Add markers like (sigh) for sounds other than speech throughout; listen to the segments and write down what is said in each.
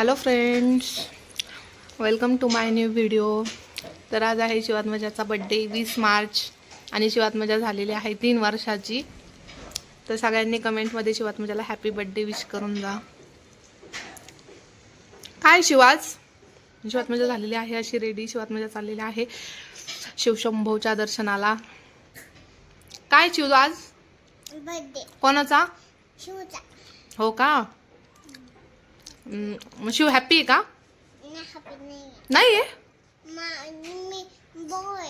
Hello friends welcome to my new video तर आज आहे शिवात्मजाचा बड्डे वीस मार्च आणि शिवात्मजा झालेली आहे तीन वर्षाची. तर सगळ्यांनी कमेंटमध्ये शिवात्मजाला हॅपी बड्डे विश करून जा. काय शिवाज? शिवात्मजा झालेली आहे अशी रेडी शिवात्मजा चाललेली आहे शिवशंभूच्या दर्शनाला. काय शिव आज? बर्थडे कोणाचा? शिवचा. हो का? शिव हॅपी आहे का नाही आहे मा मी बॉय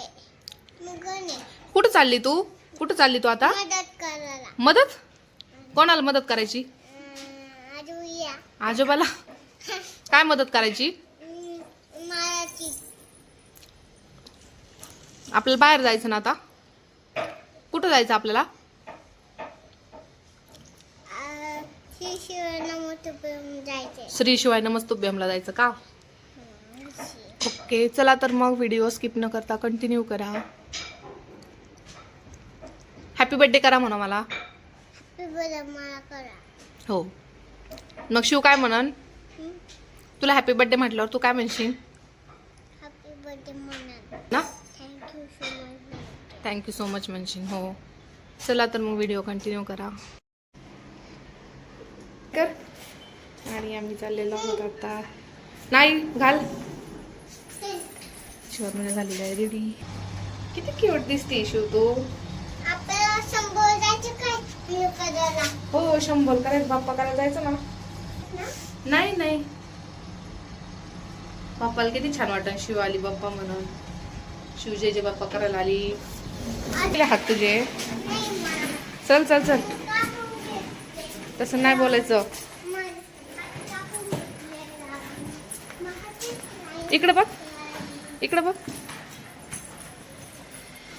मी गणे कुठं चालली तू कुठं चालली तू आता मदत कोणाला मदत करायची आजोबाला काय मदत करायची आपल्याला बाहेर जायचं ना आता कुठं जायचं आपल्याला श्री जायचे शिवाय नमस्तुभ्यमला जायचं का? ओके चला तर मग व्हिडिओ स्किप न करता कंटिन्यू करा. हॅपी बर्थडे करा म्हणा मला. हो. मग शिव काय म्हणन? तुला हॅपी बर्थडे म्हटल्यावर तू काय म्हणशील? ना? Thank you so much thank you so much म्हणशील हो. चला तर मग व्हिडिओ कंटिन्यू करा. कर. आणि आम्ही चाललेलो आहोत आता. नाही घाल. शिवमध्ये झालेली आहे रेडी. किती क्यूट दिसते शिव तू. हो शंभर करायचं. बाप्पा करायला जायचं ना? नाही नाही. बाप्पाला किती छान वाटत शिव आली बाप्पा म्हणून. शिव जे जे बाप्पा करायला आली. किती हात तुझे. मला चल चल चल. तसं नाही बोलायचं. इकडे बघ. इकडे बघ.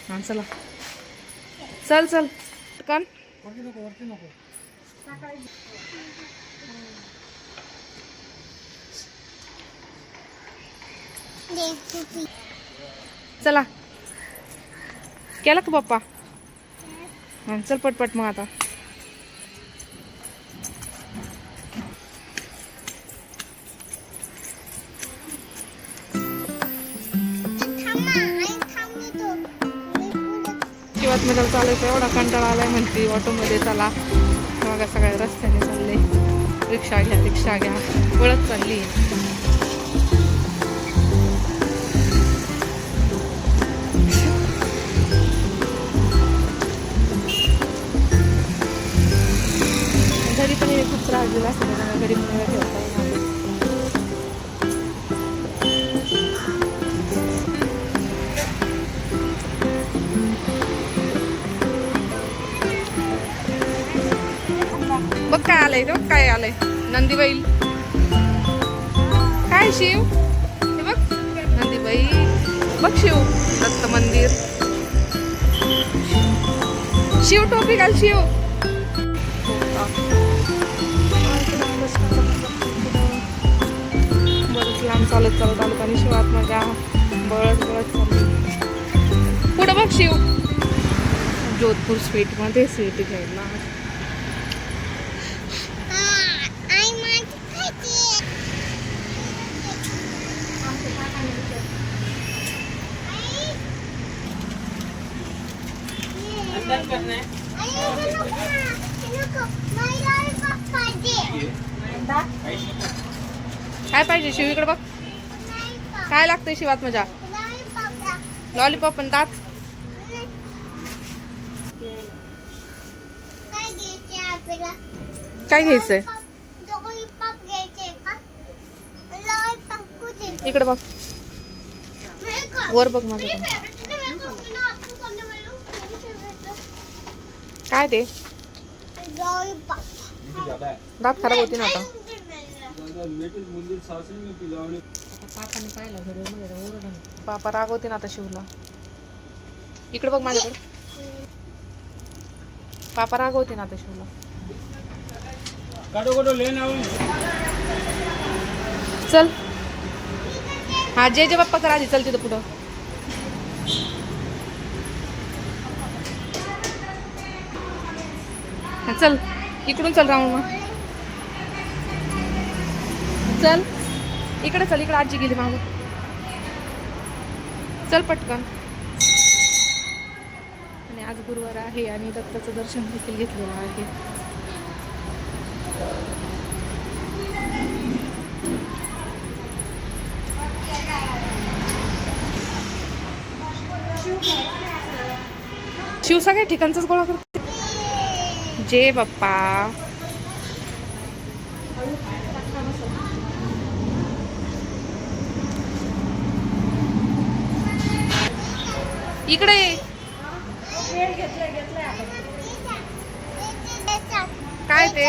हा चला. चल चल. कान. चला. केला का पप्पा? हां चल पटपट मग आता. किंवा मध्ये चालायचं एवढा कंटाळा आलाय म्हणते ऑटोमध्ये चला. बघा सगळ्या रस्त्याने चालले. रिक्षा घ्या रिक्षा घ्या. वळत चालली नंदीबाई. काय शिव? हे बघ नंदीबाई. बघ शिव दत्त मंदिर. शिव टोपी घाल शिव. बरंच लांब चालत चालत आलो आणि शिवात माझ्या बळत बळत चालली पुढं बघ शिव. जोधपूर स्वीटमध्ये स्वीट घ्यायला. काय पाहिजे शिव इकडे बघ. काय लागतंय शिवात मजा? लॉलीपॉप पण दात. काय घ्यायचंय? इकडे बघ. वर बघ माझ्या काय ते. दात खराब होती ना आता। पापा रागवते ना आता शिवला. इकडे बघ माझ्याकडे. पापा रागवते ना आता शिवला. चल. हा जे जे बाप्पा करा चल तिथं पुढं. चल इकडून चल राहून मग. चल इकडे चल इकडे आजी गेली मागून चल पटकन. आणि आज गुरुवार आहे आणि दत्ताचं दर्शन देखील घेतलेलं आहे. शिव सगळ्या ठिकाणचाच गोळा करतो जे बाप्पा इकडे काय ते?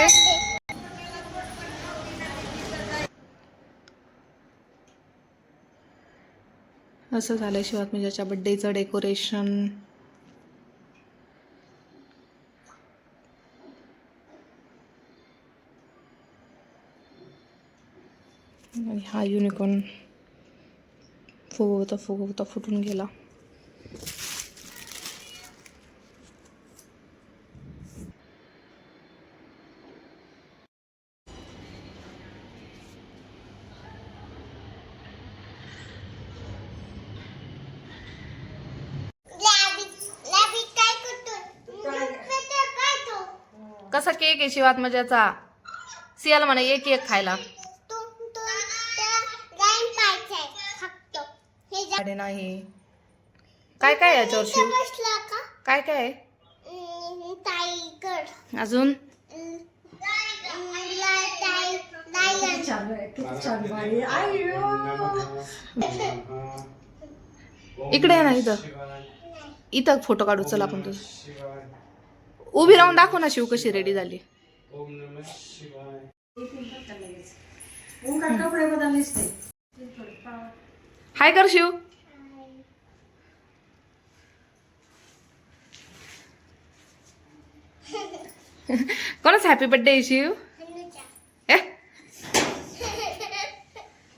असं झालं शिवात्मजाच्या बड्डेचं डेकोरेशन आणि हा युनिकॉर्न फुगवता फुगवता फुटून गेला. कसा केक आहे शिवात्मजाचा? सियाला म्हणा एक एक खायला तो तो त्या गायन पाहिजे फक्त गाडी नाही. काय काय आहे याच्यावर शिव काय काय? अजून? इकडे आहे ना इथं. इथं फोटो काढू चल आपण तुझं. उभी राहून दाखव ना शिव कशी रेडी झाली. हाय कर शिव. कोणाच हॅपी बर्थडे शिव? हनुजा ए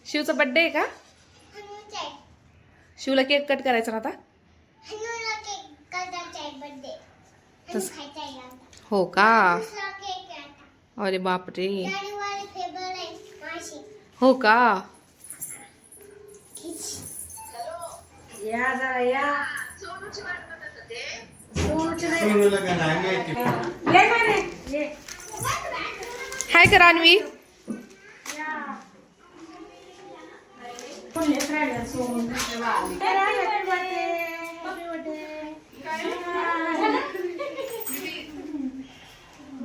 शिवचा बर्थडे आहे का? आहे. शिवला केक कट करायचा ना आता? आहे तस- खायचा आहे आता. हो का? दुसरा केक आहे आता. अरे बापरे. आहे. हो का. या जरा या. नाही. माहिती. ये माने. ये हाय कर birthday.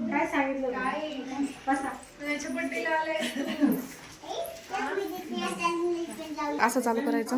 काय सांगितलं असं चालू करायचं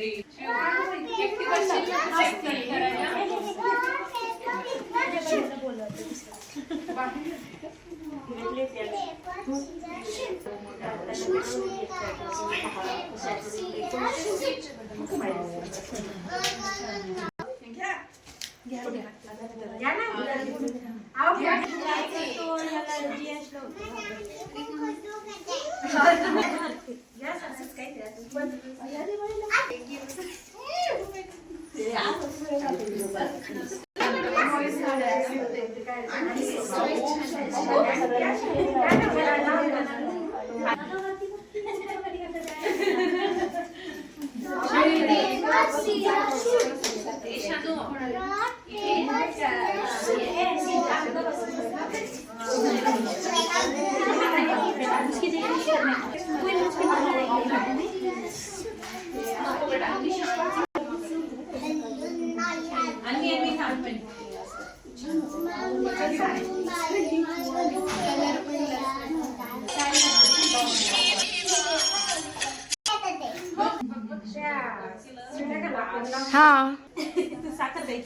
हा. केक कट करायला हा? एकटी बसशील ना केक कट करायला या ना आओ घ्या. या, असंच काही नाही.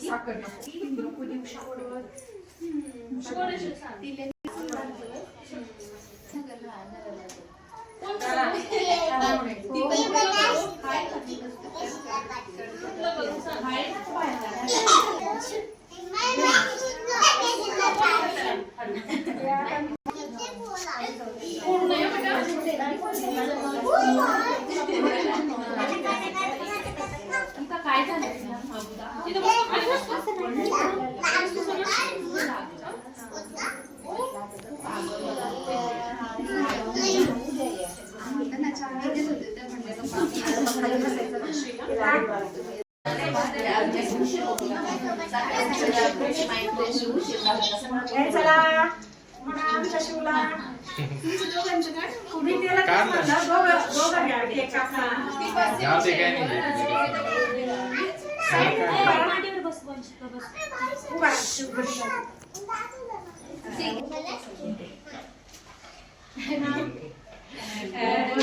साखर द्यायची ए, चला म्हणा आमच्या शिवला तुम्ही त्याला तेच म्हणलं, दोघं- दोघं घ्या, एक कापला. जाऊ दे काय नाही उभा राहा, शिवगडी. काय करता? तू इथेच थांब आज काकूच्या घरी, हा? तू हात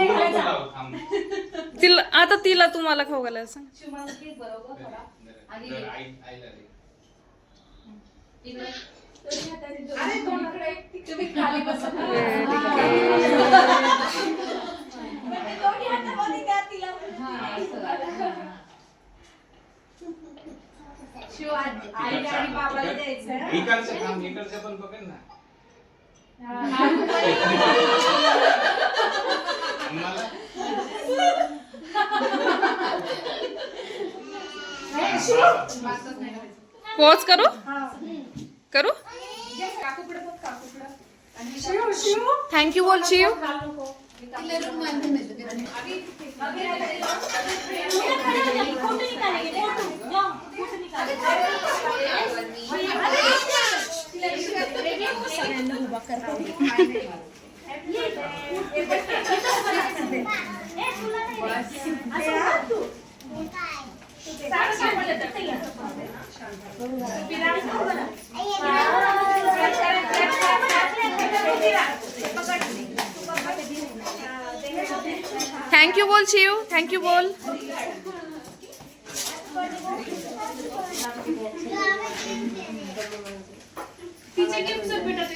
नाही घालायचा. तिला आता तिला तुम्हाला खाऊ घालायला सांग अरे, तोंडाकडे एक तुम्ही खाली बसा. दोन्ही हातामध्ये द्या तिला. शिव, आजी- आईला आणि बाबाला द्यायचं, हा? इकडचं काम इकडचं पण पकड ना पोच करू हा. करू काकूकडे बघ, काकूकडे. आणि शिव, शिव. थँक्यू बोल शिव घाल नको. थँक्यू बोल शिव थँक्यू बोल तिचे गिफ्ट भेटत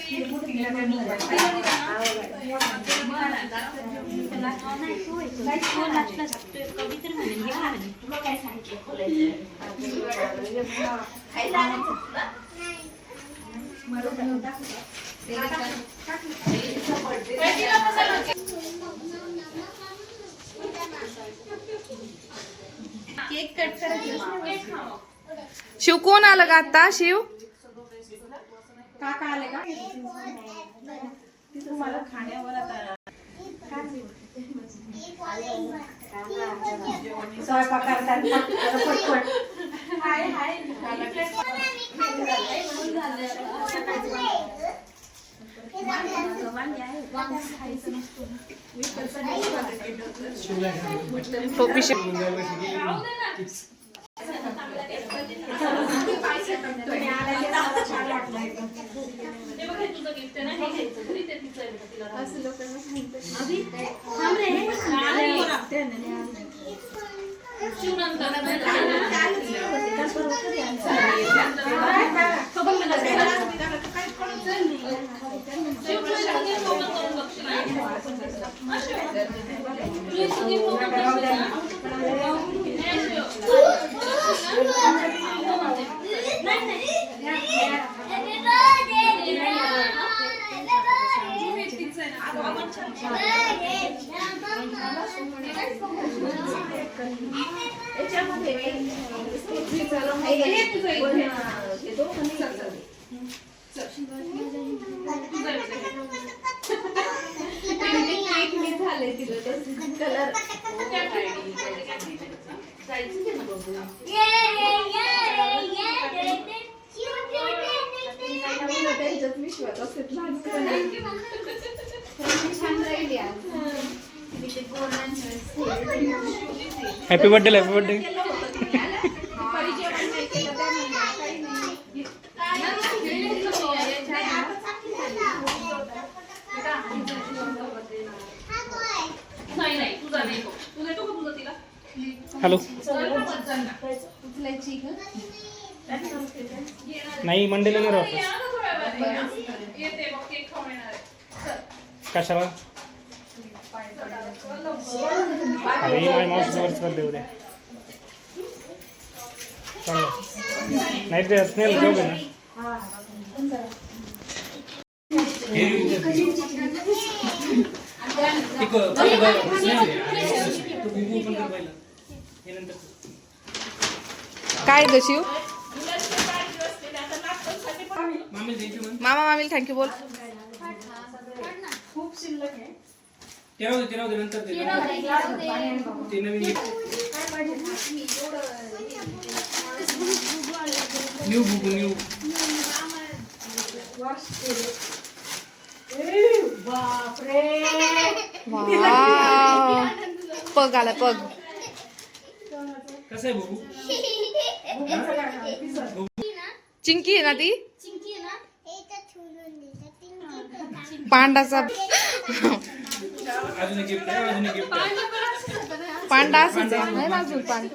शिव कोण आलं का आता शिव? काका आले का? तुम्हाला खाण्यावर आता स्वयंपाक करताना पटपट. हाय हाय. टोपी शिव तुम्ही आला की मला छान वाटलं एकदम. ते बघ हे तुझं गिफ्ट आहे ना हे घ्यायचं घरी ते तिचं आहे बेटा, तिला राहू दे. शिवनंतर कलर ये रे ये रे ये रे रे. चिव, चिव, चिव, चिव, चिव. त्यांच्यात विश्वास असत लहानपणी छान राहिली आज तिथे हॅपी बर्थडे हॅपी बर्थडे परिचय पण नाही केला त्यामुळे काही नाही हा काय? नाही नाही तुझा नाही तो तुझा happy birthday happy birthday hello नाही मंडेला कशाला? अरे माझ्या मावशी वर चालले उद्या चालेल नाही ते स्नेल जाऊ ना. काय ग शिव? मामी मामा मामीला थँक्यू बोल. खूप शिल्लक आहे. ते राहू दे ते राहू दे नंतर दे ते नवीन घे. न्यू बुक न्यू वाव पग आला पग कसं आहे बुबू चिंकी आहे ना ती चिंकी आहे ना? तर ठेवून दे. तर चिंकी. पांडाचा अजून एक गिफ्ट आहे अजून एक गिफ्ट आहे. पांडा असंच आहे नाही ना अजून पांड?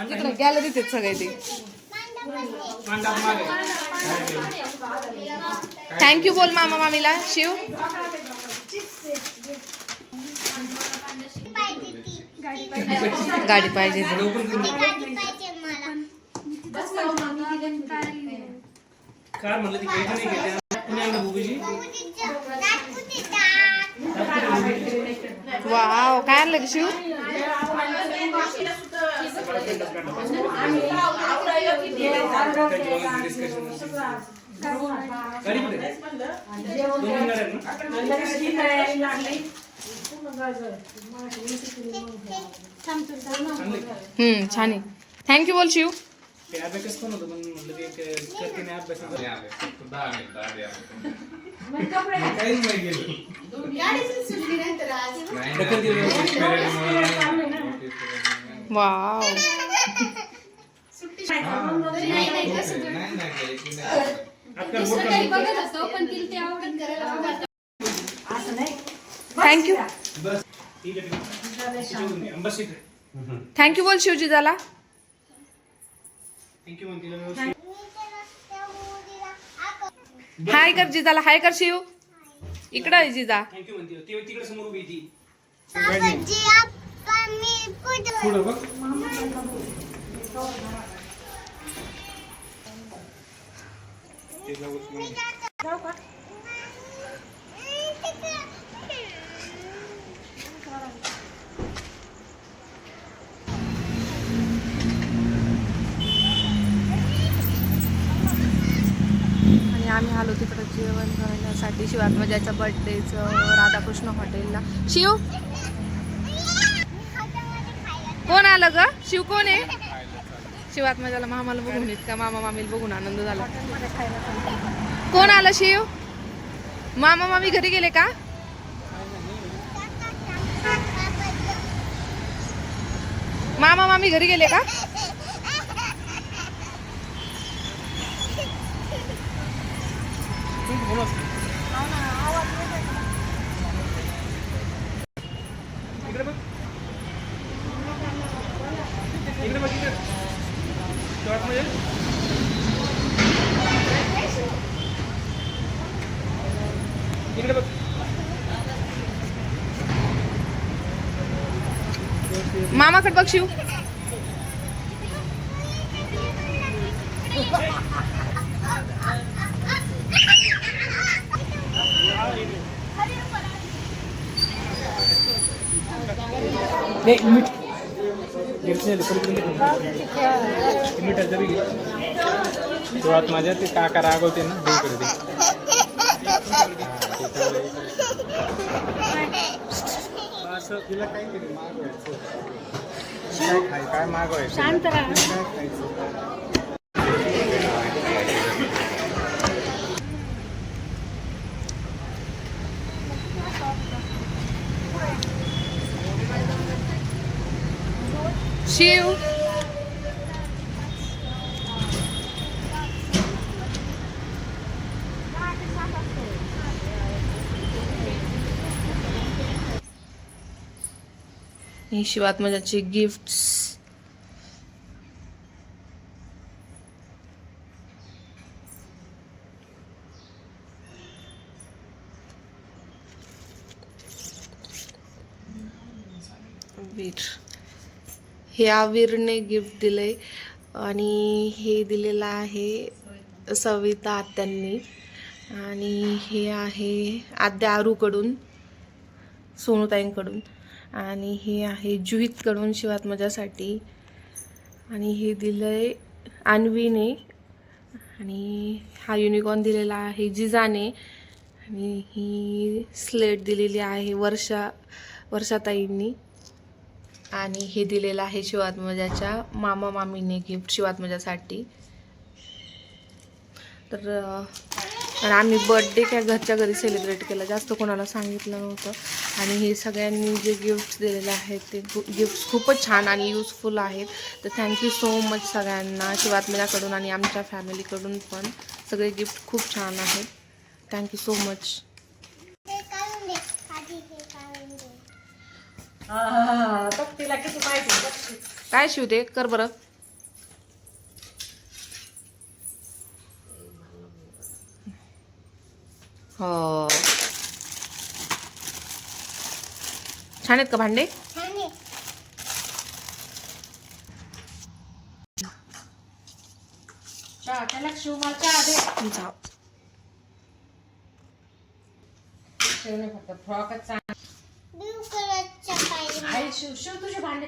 तिकडे गॅलरीत आहेत सगळे ते. पांडा मागे. थँक्यू बोल मामा मामीला शिव. गाडी पाहिजे तर. ती गाडी पाहिजे मला. कार म्हणलं ती घ्यायची नाही आणलं बुबूजी बाबूजीचं दाखवू दे दात. वाव काय आणलं ग शिव? का? हम्म छान आहे. थँक्यू बोल शिव. ते अभ्यास पण होतं पण म्हटलं ते करते नाही अभ्यास. काहीच केलं. वाव. थँक्यू थँक्यू बोल शिवजी झाला थँक्यू व्यवस्थित हाय कर जिजाला. हाय कर शिव इकडं आहे जिजा. थँक्यू ते तिकडे समोर उभी ती. पुढं बघ. जाऊ मग. आम्ही आलो तिकडं जेवण करण्यासाठी. शिवात्मजाच्या बर्थडेचं राधाकृष्ण हॉटेलला. शिव? कोण आलं ग? शिव कोण आहे? शिवात्मजाला मामाला बघून येत का? मामा मामीला बघून आनंद झाला. कोण आलं शिव? मामा मामी घरी गेले का? मामा मामी घरी गेले का? इकडे बघ. मामाकडे बघ शिव. (laughs) नाही मीठ. गिफ्ट नाही मीठ जरी घे. तेव्हा माझ्या ते काका रागवते ना देऊ असं तिला काय केलं मागवायचं काय मागवायचं? शांत राहा. शिव. ही शिवात्मजाचे गिफ्ट्स वीर हे आवीरने गिफ्ट दिलंय. आणि हे दिलेलं आहे सविता आत्यांनी. आणि हे आहे आद्या आरूकडून सोनूताईंकडून. आणि हे आहे जुहितकडून शिवात्मजासाठी आणि हे दिलंय अन्वीने. आणि हा युनिकॉर्न दिलेला आहे जिजाने. आणि ही स्लेट दिलेली आहे वर्षा वर्षाताईंनी. आणि हे दिलेलं आहे शिवात्मजाच्या मामा मामीने गिफ्ट शिवात्मजासाठी. तर आणि आम्ही बड्डे काय घरच्या घरी सेलिब्रेट केला जास्त कोणाला सांगितलं नव्हतं. आणि हे सगळ्यांनी जे गिफ्ट्स दिलेले आहेत ते गिफ्ट्स खूपच छान आणि युजफुल आहेत. तर थँक्यू सो मच सगळ्यांना शिवात्मजाकडून आणि आमच्या फॅमिलीकडून पण. सगळे गिफ्ट खूप छान आहेत. थँक्यू सो मच हे काढून दे आधी हे काढून दे किती. काय शिवते कर बरं. हो. छान आहेत का भांडे? चहा त्याला शिव मला चहा दे जाऊ. शिवने फक्त फ्रॉकच चांगला हाय शिव शिव तुझे भांडे.